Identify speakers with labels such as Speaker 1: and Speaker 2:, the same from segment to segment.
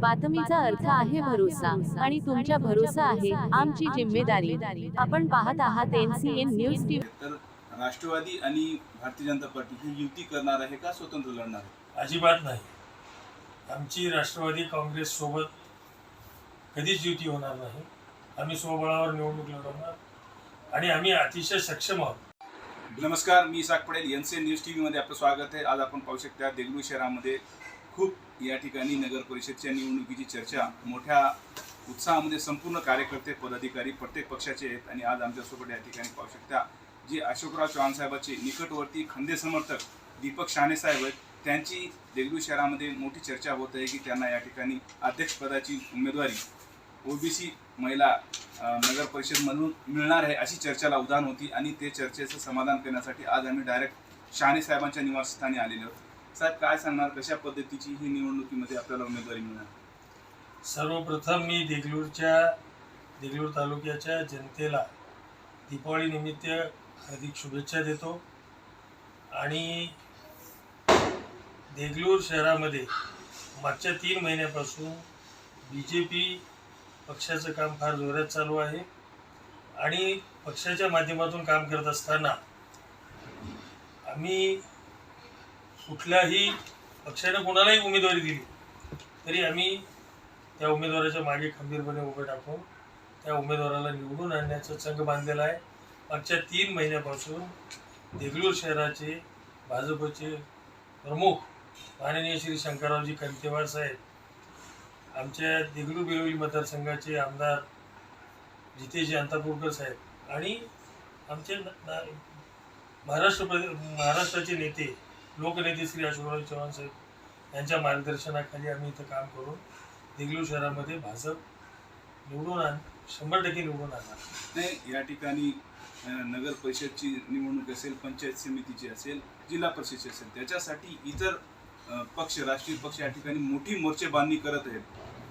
Speaker 1: बातमीचा अर्थ आहे भरोसा आणि तुमच्या भरोसा आहे आमची जिम्मेदारी. आपण पाहत आहात एनसीएन न्यूज टीव्ही
Speaker 2: तर राष्ट्रवादी आणि भारतीय जनता पार्टी ही युती करणार आहे का स्वतंत्र लढणार आहे?
Speaker 3: अजिबात नाही. आमची राष्ट्रवादी काँग्रेस सोबत कधीच युती होणार नाही. आम्ही स्वबळावर निवडणूक लढवणार आणि आम्ही अतिशय सक्षम आहोत.
Speaker 2: नमस्कार मी Isak Padel N C news T व्हीमध्ये आपलं स्वागत आहे. आज आपण पाहू शकता देगलूर शहरामध्ये खूप या ठिकाणी नगर परिषदच्या निवडणुकीची चर्चा मोठ्या उत्साहामध्ये संपूर्ण कार्यकर्ते पदाधिकारी प्रत्येक पक्षाचे आहेत आणि आज आमच्यासोबत या ठिकाणी पाहू शकता जे अशोकराव चव्हाण साहेबांचे निकटवर्ती खंदे समर्थक दीपक शहाणे साहेब आहेत. त्यांची देगलूर शहरामध्ये मोठी चर्चा होत आहे की त्यांना या ठिकाणी अध्यक्षपदाची उमेदवारी ओबीसी महिला नगर परिषदमधून मिळणार आहे अशी चर्चेला उदाहरण होती आणि ते चर्चेचं समाधान करण्यासाठी आज आम्ही डायरेक्ट शहाणे साहेबांच्या निवासस्थानी आलेलो आहोत. साहेब काय सांगणार? कशा पद्धतीची ही निवडणुकीमध्ये आपल्याला उमेदवारी मिळणार?
Speaker 3: सर्वप्रथम मी देगलूरच्या देगलूर तालुक्याच्या जनतेला दीपावली निमित्त हार्दिक शुभेच्छा देतो. आणि देगलूर शहरामध्ये मागच्या तीन महिन्यापासून बी जे पी पक्षाचं काम फार जोरात चालू आहे. आणि पक्षाच्या माध्यमातून काम करत असताना आम्ही कुठल्याही पक्षाने कोणालाही उमेदवारी दिली तरी आम्ही त्या उमेदवाराच्या मागे खंबीरपणे उभे टाकून त्या उमेदवाराला निवडून आणण्याचं संघ बांधलेला आहे. मागच्या तीन महिन्यापासून देगलूर शहराचे भाजपचे प्रमुख माननीय श्री शंकररावजी कंतेवार साहेब आमच्या देगलूर बिरोली मतदारसंघाचे आमदार जितेश अंतापूरकर साहेब आणि आमचे महाराष्ट्र प्रदे महाराष्ट्राचे नेते लोकनेते श्री अशोकराव चव्हाण साहेब यांच्या मार्गदर्शनाखाली आम्ही इथं काम करून देगलूर शहरामध्ये भाजप निवडून आण शंभर टक्के निवडून आणणार.
Speaker 2: नाही या ठिकाणी नगर परिषदची निवडणूक असेल पंचायत समितीची असेल जिल्हा परिषदची असेल त्याच्यासाठी इतर पक्ष राष्ट्रीय पक्ष या ठिकाणी मोठी मोर्चे बांधणी करत आहेत.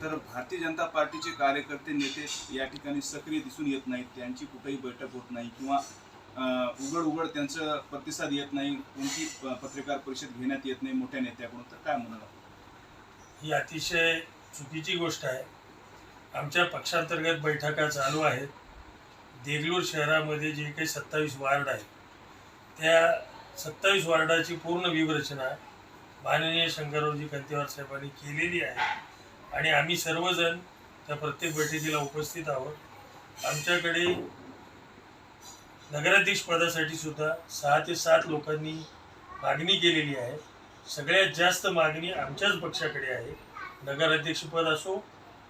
Speaker 2: तर भारतीय जनता पार्टीचे कार्यकर्ते नेते या ठिकाणी सक्रिय दिसून येत नाहीत. त्यांची कुठेही बैठक होत नाही किंवा उघड उघड त्यांचं प्रतिसाद येत नाही कोणती प- पत्रकार परिषद घेण्यात येत नाही मोठ्या नेत्याकडून तर काय म्हणाला
Speaker 3: ही अतिशय चुकीची गोष्ट आहे. आमच्या पक्षांतर्गत बैठका चालू आहेत. देगलूर शहरामध्ये जे काही सत्तावीस वार्ड आहेत त्या सत्तावीस वार्डाची पूर्ण व्यूहरचना माननीय शंकररावजी कंतेवार साहेबांनी केलेली आहे. आणि आम्ही सर्वजण त्या प्रत्येक बैठकीला उपस्थित आहोत. आमच्याकडे नगराध्यक्ष पदासाठी सुद्धा सहा ते सात लोकांनी मागणी केलेली आहे. सगळ्यात जास्त मागणी आमच्याच पक्षाकडे आहे. नगराध्यक्षपद असो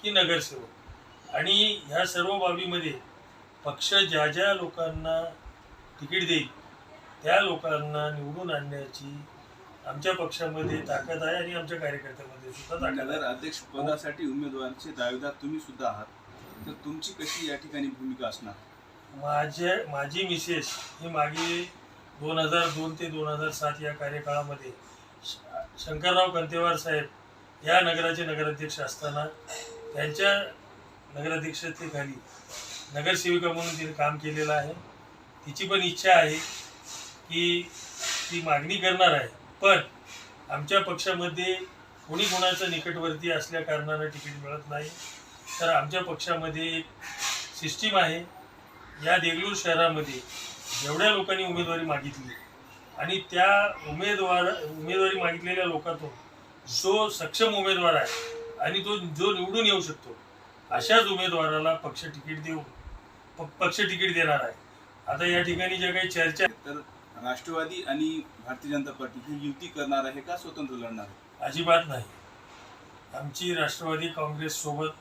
Speaker 3: की नगरसेवक. आणि ह्या सर्व बाबीमध्ये पक्ष ज्या ज्या लोकांना तिकीट देईल त्या लोकांना निवडून आणण्याची आमच्या पक्षामध्ये ताकद आहे आणि आमच्या कार्यकर्त्यामध्ये सुद्धा ताकद आहे.
Speaker 2: अध्यक्ष पदासाठी उमेदवाराचे दावेदार तुम्ही सुद्धा आहात. तर तुमची कशी या ठिकाणी भूमिका असणार?
Speaker 3: माझ्या माझी मिसेस ही मागे दोन हजार दोन ते दोन हजार सात या कार्यकाळामध्ये श- शंकरराव कंतेवार साहेब या नगराचे नगराध्यक्ष असताना त्यांच्या नगराध्यक्षतेखाली नगरसेविका म्हणून तिने काम केलेलं आहे. तिची पण इच्छा आहे की ती मागणी करणार आहे. पण आमच्या पक्षामध्ये कोणी कोणाचं निकटवर्ती असल्या कारणानं तिकीट मिळत नाही. तर आमच्या पक्षामध्ये एक सिस्टीम आहे. या देगलूर शहरामध्ये जेवढ्या लोकांनी उमेदवारी मागितली. आणि त्या उमेदवार उमेदवारी मागितलेल्या लोकांतून जो सक्षम उमेदवार आहे आणि तो जो निवडून येऊ शकतो अशाच उमेदवाराला पक्ष तिकीट देऊन पक्ष तिकीट देणार आहे. आता या ठिकाणी ज्या काही चर्चा
Speaker 2: तर राष्ट्रवादी आणि भारतीय जनता पार्टी ही युती करणार आहे का स्वतंत्र लढणार आहे?
Speaker 3: अजिबात नाही. आमची राष्ट्रवादी काँग्रेस सोबत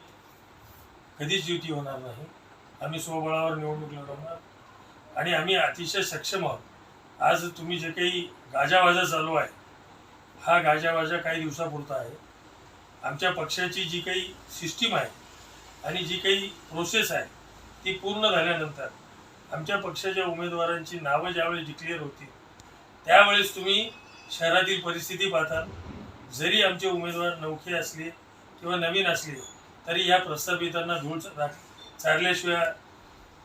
Speaker 3: कधीच युती होणार नाही. आम्ही स्वबळावर निवडणूक लढवणार. आणि आम्ही अतिशय सक्षम आहोत. आज तुम्ही जे काही गाजावाजा चालू आहे हा गाजावाजा काही दिवसापुरता आहे. आमच्या पक्षाची जी काही सिस्टीम आहे आणि जी काही प्रोसेस आहे ती पूर्ण झाल्यानंतर आमच्या पक्षाच्या उमेदवारांची नावं ज्यावेळेस डिक्लेअर होतील त्यावेळेस तुम्ही शहरातील परिस्थिती पाहताल जरी आमचे उमेदवार नौखे असले किंवा नवीन असले तरी या प्रस्थापितांना धूळ राख चारल्याशिवाय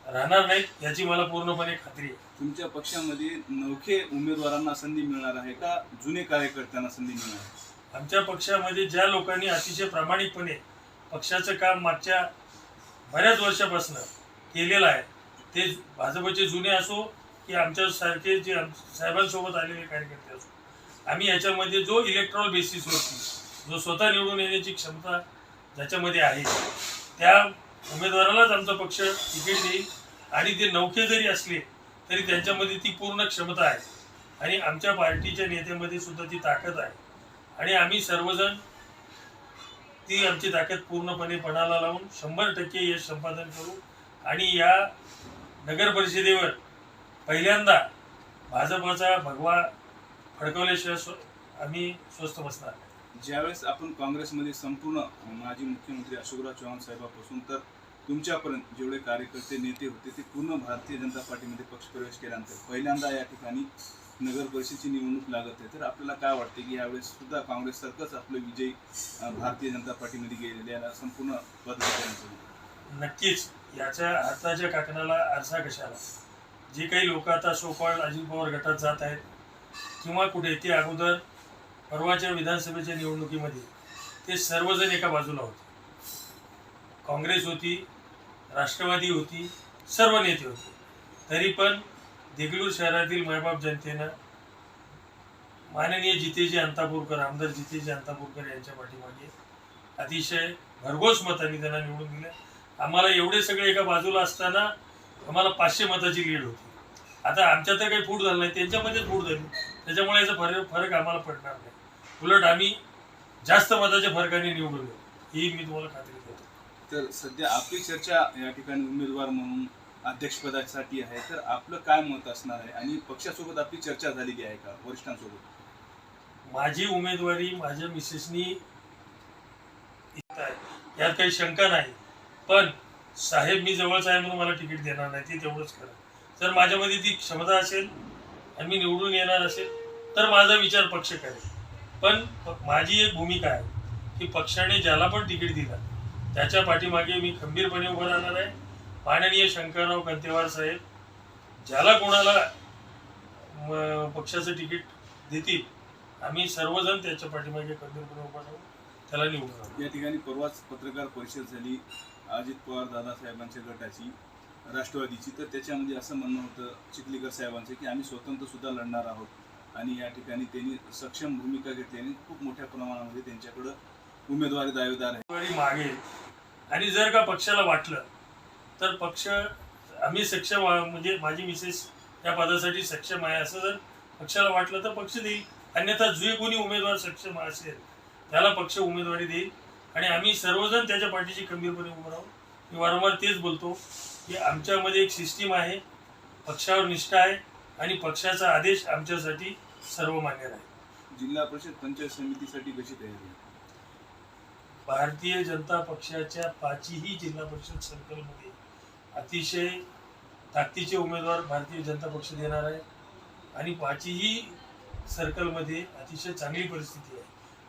Speaker 3: राहणार नाहीत याची मला पूर्णपणे खात्री आहे.
Speaker 2: तुमच्या पक्षामध्ये नवखे उमेदवारांना संधी मिळणार आहे का जुने कार्यकर्त्यांना संधी मिळणार आहे?
Speaker 3: आमच्या पक्षामध्ये ज्या लोकांनी अतिशय प्रामाणिकपणे पक्षाचं काम मागच्या बऱ्याच वर्षापासून केलेलं आहे ते भाजपचे जुने असो की आमच्यासारखे जे साहेबांसोबत आलेले कार्यकर्ते असो आम्ही याच्यामध्ये जो इलेक्ट्रॉल बेसिसवरती जो स्वतः निवडून येण्याची क्षमता ज्याच्यामध्ये आहे त्या उमेदवारालाच आमचा पक्ष तिकीट देईल. आणि ते नौके जरी असले तरी त्यांच्यामध्ये ती पूर्ण क्षमता आहे. आणि आमच्या पार्टीच्या नेत्यामध्ये सुद्धा ती ताकद आहे. आणि आम्ही सर्वजण ती आमची ताकद पूर्णपणे पणाला लावून शंभर टक्के यश संपादन करू. आणि या नगर परिषदेवर पहिल्यांदा भाजपचा भगवा फडकवल्याशिवाय स्व- आम्ही स्वस्थ बसणार नाही.
Speaker 2: ज्यावेळेस आपण काँग्रेसमध्ये संपूर्ण माजी मुख्यमंत्री अशोकराव चव्हाण साहेबापासून तर तुमच्यापर्यंत जेवढे कार्यकर्ते नेते होते ते पूर्ण भारतीय जनता पार्टीमध्ये पक्षप्रवेश केल्यानंतर पहिल्यांदा या ठिकाणी नगर परिषदेची निवडणूक लागत आहे. तर आपल्याला काय वाटते की यावेळेस सुद्धा काँग्रेससारखंच आपलं विजय भारतीय जनता पार्टीमध्ये गेलेले याला संपूर्ण पद
Speaker 3: नक्कीच. याच्या हाताच्या काकणाला आरसा कशाला? जे काही लोक आता सोपाळ अजित पवार गटात जात आहेत किंवा कुठे ते अगोदर परवाच्या विधानसभेच्या निवडणुकीमध्ये ते सर्वजण एका बाजूला होते. काँग्रेस होती राष्ट्रवादी होती सर्व नेते होते. तरी पण देगलूर शहरातील मायबाप जनतेनं माननीय जितेजी अंतापूरकर आमदार जितेजी अंतापूरकर यांच्या पाठीमागे अतिशय भरघोस मतांनी त्यांना निवडून दिलं. आम्हाला एवढे सगळे एका बाजूला असताना आम्हाला पाचशे मताची लीड होती. आता आमच्या तर काही फूट झालं नाही त्यांच्यामध्येच फूट झाली. त्याच्यामुळे याचा फरक फरक आम्हाला पडणार नाही. उलट आम्ही जास्त मताच्या फरकाने निवडून येऊ. ही मी तुम्हाला खात्री देतो.
Speaker 2: तर सध्या आपली चर्चा या ठिकाणी उमेदवार म्हणून अध्यक्षपदासाठी आहे. तर आपलं काय मत असणार आहे? आणि पक्षासोबत आपली चर्चा झालेली आहे का? वरिष्ठांसोबत?
Speaker 3: माझी उमेदवारी माझ्या मिसेसनी. यात काही शंका नाही. पण साहेब मी जवळचा आहे म्हणून मला तिकीट देणार नाही. ते तेवढंच खरं. जर माझ्यामध्ये ती क्षमता असेल आणि मी निवडून येणार असेल तर माझा विचार पक्ष करेल. पण माझी एक भूमिका आहे की पक्षाने ज्याला पण तिकीट दिलं त्याच्या पाठीमागे मी खंबीरपणे उभं राहणार आहे. माननीय शंकरराव कंतेवार साहेब ज्याला कोणाला पक्षाचं तिकीट देतील आम्ही सर्वजण त्याच्या पाठीमागे खंबीरपणे उभं राहू त्याला निवडू
Speaker 2: या ठिकाणी परवाच पत्रकार परिषद झाली अजित पवार दादासाहेबांच्या गटाची राष्ट्रवादीची. तर त्याच्यामध्ये असं म्हणणं होतं चिखलीकर साहेबांचं की आम्ही स्वतंत्र सुद्धा लढणार आहोत. आणि या ठिकाणी त्यांनी सक्षम भूमिका घेतली आणि खूप मोठ्या प्रमाणामध्ये त्यांच्याकडं उमेदवारी दावेदार आहे
Speaker 3: मागे. आणि जर का पक्षाला वाटलं तर पक्ष आम्ही सक्षम म्हणजे माझी मिसेस या पदासाठी सक्षम आहे. असं जर पक्षाला वाटलं तर पक्ष देईल. अन्यथा जे कोणी उमेदवार सक्षम असेल त्याला पक्ष उमेदवारी देईल. आणि आम्ही सर्वजण त्याच्या पाठीशी खंबीरपणे उभं राहू. मी वारंवार तेच बोलतो की आमच्यामध्ये एक सिस्टीम आहे. पक्षावर निष्ठा आहे. आणि पक्षाचा आदेश आमच्यासाठी सर्वमान्य आहे
Speaker 2: जिल्हा परिषद पंचायत समितीसाठी कशी तयारी आहे?
Speaker 3: भारतीय जनता पक्षाच्या पाचही जिल्हा परिषद सर्कलमध्ये अतिशय ताकदीचे उमेदवार भारतीय जनता पक्ष देणार आहे. आणि पाचही सर्कलमध्ये अतिशय चांगली परिस्थिती आहे.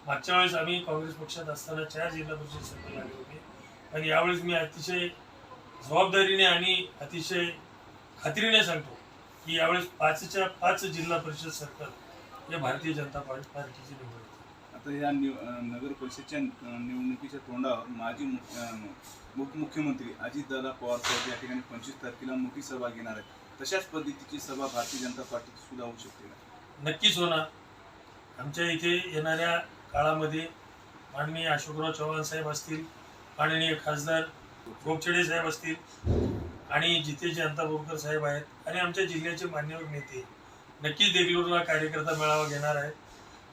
Speaker 3: मागच्या वेळेस आम्ही काँग्रेस पक्षात असताना चार जिल्हा परिषद सर्कल आले होते. आणि यावेळेस मी अतिशय जबाबदारीने आणि अतिशय खात्रीने सांगतो की यावेळेस पाचच्या पाच जिल्हा परिषद सर्कल हे भारतीय जनता पार्टी पार्टीचे निवड होते.
Speaker 2: आता या निव नगर परिषदच्या निवडणुकीच्या तोंडावर माजी उपमुख्यमंत्री अजितदादा पवार साहेब या ठिकाणी पंचवीस तारखेला मोठी सभा घेणार आहेत. तशाच पद्धतीची सभा भारतीय जनता पार्टीची सुद्धा होऊ शकते का?
Speaker 3: नक्कीच होणार. आमच्या इथे येणाऱ्या काळामध्ये माननीय अशोकराव चव्हाण साहेब असतील माननीय खासदार गोपछडे साहेब असतील आणि जितेजी बोरकर साहेब आहेत आणि आमच्या जिल्ह्याचे मान्यवर नेते नक्कीच देगलूरला कार्यकर्ता मेळावा घेणार आहेत.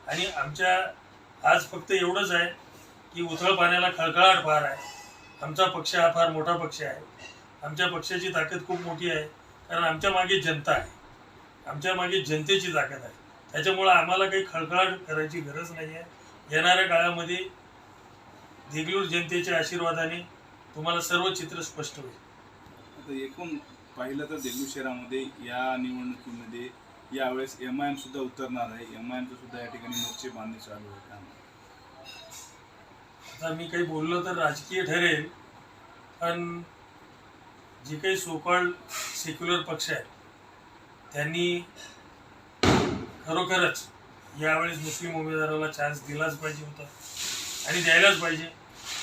Speaker 3: आणि आमच्या आज फक्त एवढंच आहे की उथळ पाण्याला खळखळाट फार आहे. आमचा पक्ष हा फार मोठा पक्ष आहे. आमच्या पक्षाची ताकद खूप मोठी आहे. कारण आमच्या मागे जनता आहे. आमच्या मागे जनतेची ताकद आहे. त्याच्यामुळं आम्हाला काही खळखळाट करायची गरज नाही आहे. येणाऱ्या काळामध्ये देगलूर जनतेच्या आशीर्वादाने तुम्हाला सर्व चित्र स्पष्ट होईल.
Speaker 2: आता एकूण पाहिलं तर देगलूर शहरामध्ये या निवडणुकीमध्ये यावेळेस एम आय एम सुद्धा उतरणार आहे. एम आय एमचं सुद्धा या ठिकाणी मोर्चे बांधणे चालू आहे.
Speaker 3: आता मी काही बोललो तर राजकीय ठरेल पण जे काही सोकॉल्ड सेक्युलर पक्ष आहेत त्यांनी खरोखरच यावेळेस मुस्लिम उमेदवाराला चान्स दिलाच पाहिजे होता आणि द्यायलाच पाहिजे.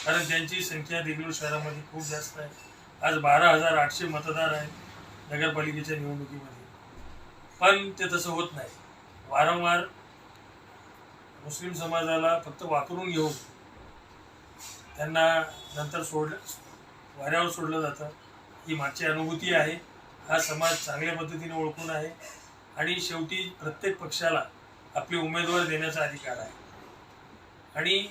Speaker 3: कारण त्यांची संख्या देगलूर शहरामध्ये खूप जास्त आहे. आज बारा हजार आठशे मतदार आहेत नगरपालिकेच्या निवडणुकीमध्ये. पण ते तसं होत नाही. वारंवार मुस्लिम समाजाला फक्त वापरून घेऊन त्यांना नंतर सोड वाऱ्यावर सोडलं जातं. ही मागची अनुभूती आहे. हा समाज चांगल्या पद्धतीने ओळखून आहे आणि शेवटी प्रत्येक पक्षाला आपले उमेदवार देण्याचा अधिकार आहे. आणि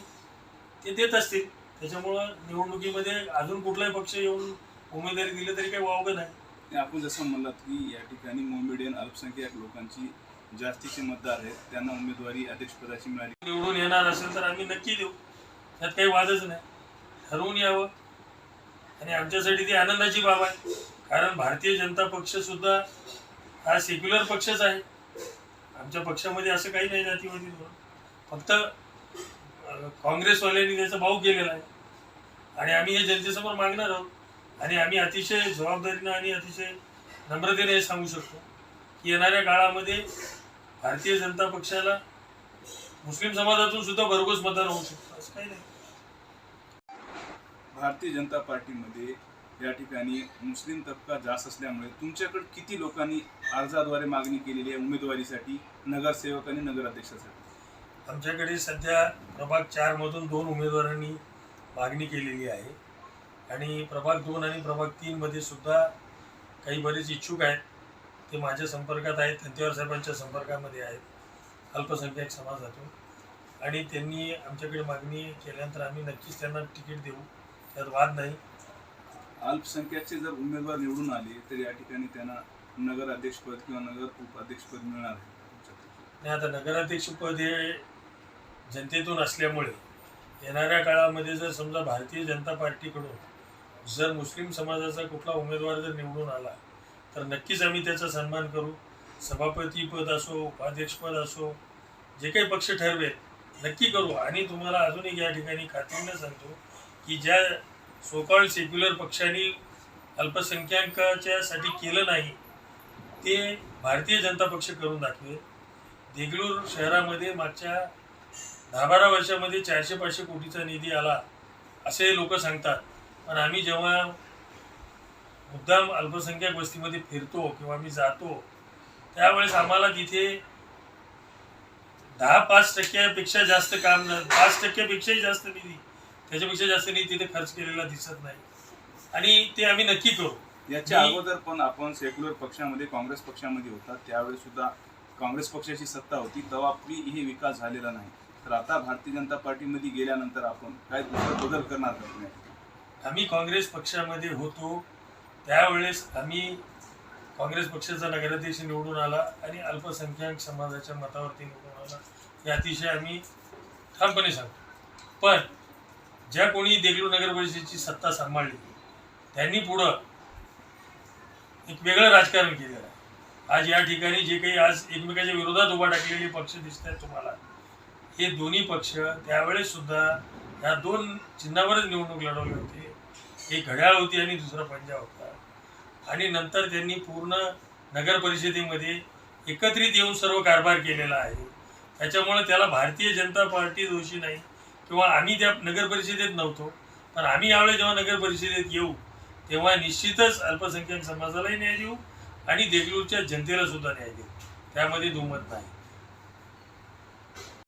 Speaker 3: ते देत असतील. त्याच्यामुळं निवडणुकीमध्ये अजून कुठलाही पक्ष येऊन उमेदवारी दिली तरी काही वावगं नाही.
Speaker 2: आणि आपण जसं म्हणलात की या ठिकाणी मोमेडियन अल्पसंख्याक लोकांची जास्तीचे मतदार आहेत त्यांना उमेदवारी अध्यक्षपदाची मिळाली.
Speaker 3: निवडून येणार असेल तर आम्ही नक्की देऊ. त्यात काही वादच नाही. ठरवून यावं. आणि आमच्यासाठी ती आनंदाची बाब आहे. कारण भारतीय जनता पक्ष सुद्धा हा सेक्युलर पक्षच आहे. आमच्या पक्षामध्ये असं काही नाही जातीवादी धोरण फक्त काँग्रेसवाल्यांनी त्याचा भाऊ केलेला आहे. आणि आम्ही हे जनतेसमोर मागणार आहोत. आणि आम्ही अतिशय जबाबदारीनं आणि अतिशय नम्रतेने हे सांगू शकतो की येणाऱ्या काळामध्ये भारतीय जनता पक्षाला मुस्लिम समाजातून सुद्धा भरघोस मतदान होऊ शकतं. असं काही नाही.
Speaker 2: भारतीय जनता पार्टीमध्ये या ठिकाणी मुस्लिम तबका जास्त असल्यामुळे तुमच्याकडे किती लोकांनी अर्जाद्वारे मागणी केलेली आहे उमेदवारीसाठी नगरसेवक आणि नगराध्यक्षासाठी?
Speaker 3: आमच्याकडे सध्या प्रभाग चार मधून दोन उमेदवारांनी मागणी केलेली आहे. आणि प्रभाग दोन आणि प्रभाग तीन मध्ये सुद्धा काही बरेच इच्छुक आहेत. ते माझ्या संपर्कात आहेत. खंतेवार साहेबांच्या संपर्कामध्ये आहेत. अल्पसंख्याक समाजातून. आणि त्यांनी आमच्याकडे मागणी केल्यानंतर आम्ही नक्कीच त्यांना तिकीट देऊ. त्यात वाद नाही.
Speaker 2: अल्पसंख्याकचे जर उमेदवार निवडून आले तर या ठिकाणी त्यांना नगर अध्यक्षपद किंवा नगर उपाध्यक्षपद मिळणार आहे.
Speaker 3: आणि आता नगराध्यक्षपद हे जनतेतून असल्यामुळे येणाऱ्या काळामध्ये जर समजा भारतीय जनता पार्टीकडून जर मुस्लिम समाजाचा कुठला उमेदवार जर निवडून आला तर नक्कीच आम्ही त्याचा सन्मान करू. सभापतीपद असो उपाध्यक्षपद असो जे काही पक्ष ठरवेल नक्की करू. आणि तुम्हाला अजून एक या ठिकाणी खात्रीनं सांगतो की ज्या सोकॉल सेक्युलर पक्षांनी अल्पसंख्याकाच्यासाठी केलं नाही ते भारतीय जनता पक्ष करून दाखवेल. देगलूर शहरामध्ये मागच्या दहा बारा वर्षामध्ये चारशे पाचशे कोटीचा निधी आला असे लोक सांगतात. पण आम्ही जेव्हा मुद्दाम अल्पसंख्याक वस्तीमध्ये फिरतो किंवा मी जातो त्यावेळेस आम्हाला तिथे दहा पाच टक्क्यापेक्षा जास्त काम पाच टक्क्यापेक्षाही जास्त निधी त्याच्यापेक्षा जास्त निधी तिथे खर्च केलेला दिसत नाही. आणि ते आम्ही नक्की करू.
Speaker 2: याच्या अगोदर पण आपण सेक्युलर पक्षामध्ये काँग्रेस पक्षामध्ये होता त्यावेळेस सुद्धा काँग्रेस पक्षाची सत्ता होती तेव्हा हे विकास झालेला नाही. तर आता भारतीय जनता पार्टीमध्ये गेल्यानंतर आपण काय दुसरा बदल करणार तुम्ही?
Speaker 3: आम्ही काँग्रेस पक्षामध्ये होतो त्यावेळेस आम्ही काँग्रेस पक्षाचा नगराध्यक्ष निवडून आला आणि अल्पसंख्याक समाजाच्या मतावरती निवडून आला. हे अतिशय आम्ही ठामपणे सांगतो. पण ज्या कोणी देगलू नगर परिषदेची सत्ता सांभाळली त्यांनी पुढं एक वेगळं राजकारण केलेलं आहे. आज या ठिकाणी जे काही आज एकमेकाच्या विरोधात उभा टाकलेले पक्ष दिसत आहेत तुम्हाला. हे दोन्ही पक्ष त्यावेळेस सुद्धा ह्या दोन चिन्हावरच निवडणूक लढवली होती. एक घड्याळ होती आणि दुसरा पंजा होता. आणि नंतर त्यांनी पूर्ण नगर परिषदेमध्ये एकत्रित येऊन सर्व कारभार केलेला आहे. त्याच्यामुळे त्याला भारतीय जनता पार्टी दोषी नाही. किंवा आम्ही त्या नगर परिषदेत नव्हतो. पण आम्ही यावेळेस जेव्हा नगर परिषदेत येऊ तेव्हा निश्चितच अल्पसंख्याक समाजालाही न्याय देऊ आणि देगलूरच्या जनतेला सुद्धा न्याय देऊ. त्यामध्ये दुमत नाही.